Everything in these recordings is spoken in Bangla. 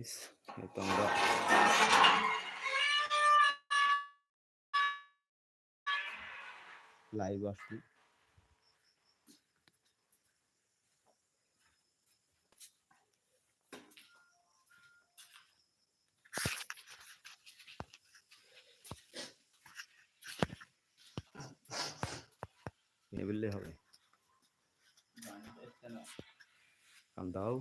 Guys, Ito আমরা লাইভ আসছি নিয়ে বললে হবে কাম দাও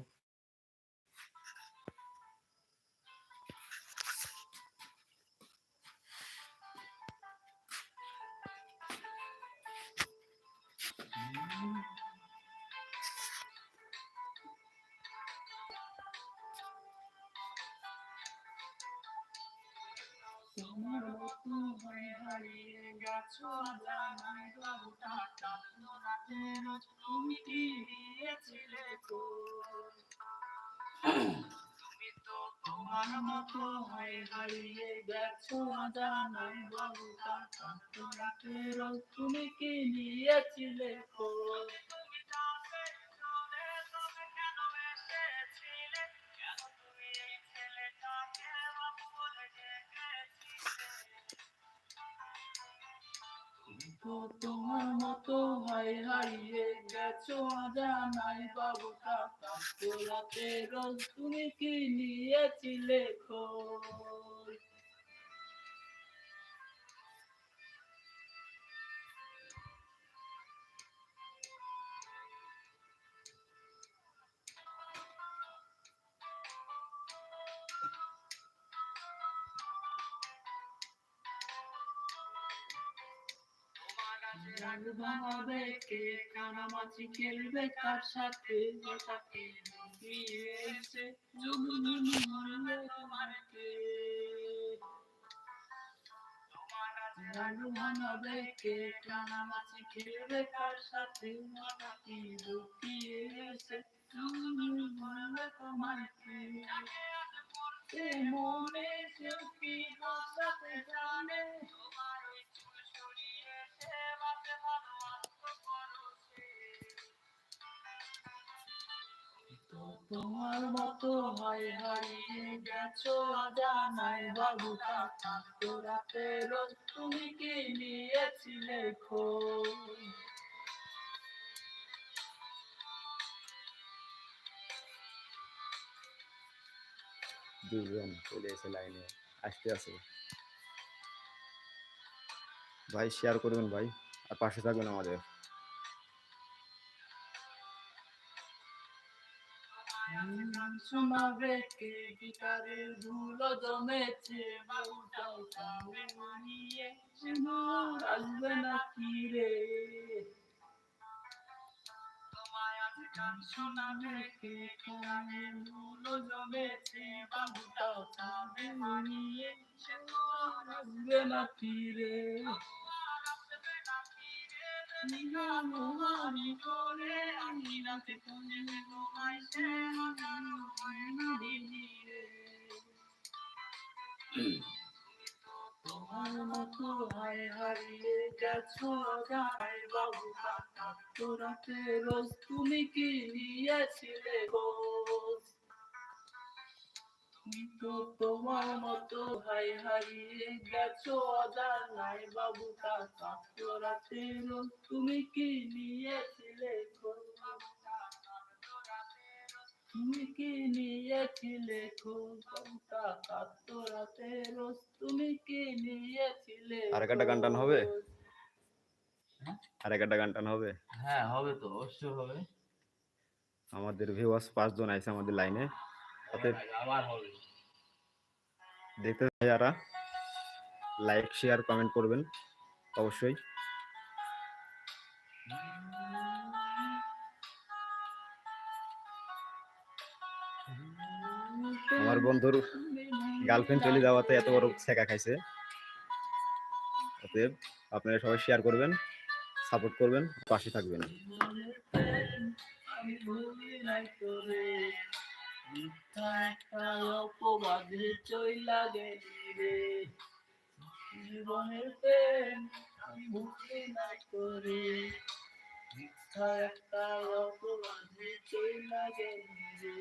তোমার মতো হয়ে হারিয়ে গেছো জানাই বাবু টাটা রাতের তুমি কি দিয়েছিলে গো? তুমি তো তোমার মতো হয়ে হারিয়ে গেছো জানাই বাবু টাটা রাতের তুমি কি নিয়েছিলে গো? তুমি তোমার মতো হাই হারিয়ে গেছো জানাই বাবু কাকা তোরাতে রোজ তুমি কি নিয়েছিলে খোঁজ রাগ ভাঙাবে কে কানামাছি খেলবে কার সাথে। ওটাকে লুকিয়ে এসে জুগু মারবে তোমারকে। রাগ ভাঙাবে কে কানামাছি সাথে। ওটাকে লুকিয়ে তোমার মতো হয় হারিয়ে গেছো জানাই বাবু তোরাতে রোজ তুমি কি নিয়েছিলে খোঁজ দুজন চলে এসে লাইনে আসতে আছে। ভাই শেয়ার করবেন ভাই, আর পাশে থাকবেন আমাদের। গান শোনাবে ধুলো জমেছে বাবুটাও সঙ্গে মানিয়ে আসবে না কি রে গান শোনাবে কে কানের ধুলো জমেছে বাবুটাও সঙ্গে মানিয়ে আসবে না কি তোমার মতো হয় হারিয়ে গেছো জানাই বাবু তোরাতে রোজ তুমি কি নিয়েছিলে খোঁজ তুমি তো তোমার মতো ভাই হারিয়ে গেছো অজানাই বাবু কাকা তোরাতে রোজ তুমি কি নিয়েছিলে তুমি কি নিয়েছিলে বাবু তুমি কি নিয়েছিলে আর একটা গান টান হবে? আর একটা গান হবে? হ্যাঁ হবে তো অবশ্যই হবে। আমাদের ভিউয়ার্স পাঁচজন আছে আমাদের লাইনে দেখতে যারা। লাইক শেয়ার কমেন্ট করবেন অবশ্যই। আমার বন্ধুর গার্লফ্রেন্ড চলে যাওয়াতে এত বড় শেখা খাইছে। অতএব আপনারা সবাই শেয়ার করবেন সাপোর্ট করবেন পাশে থাকবেন। অপবাদে চইলা গেলি রে জীবনের প্রেম আমি ভুলি নাই করে মিথ্যা একটা অপবাদে চইলা গেলি রে।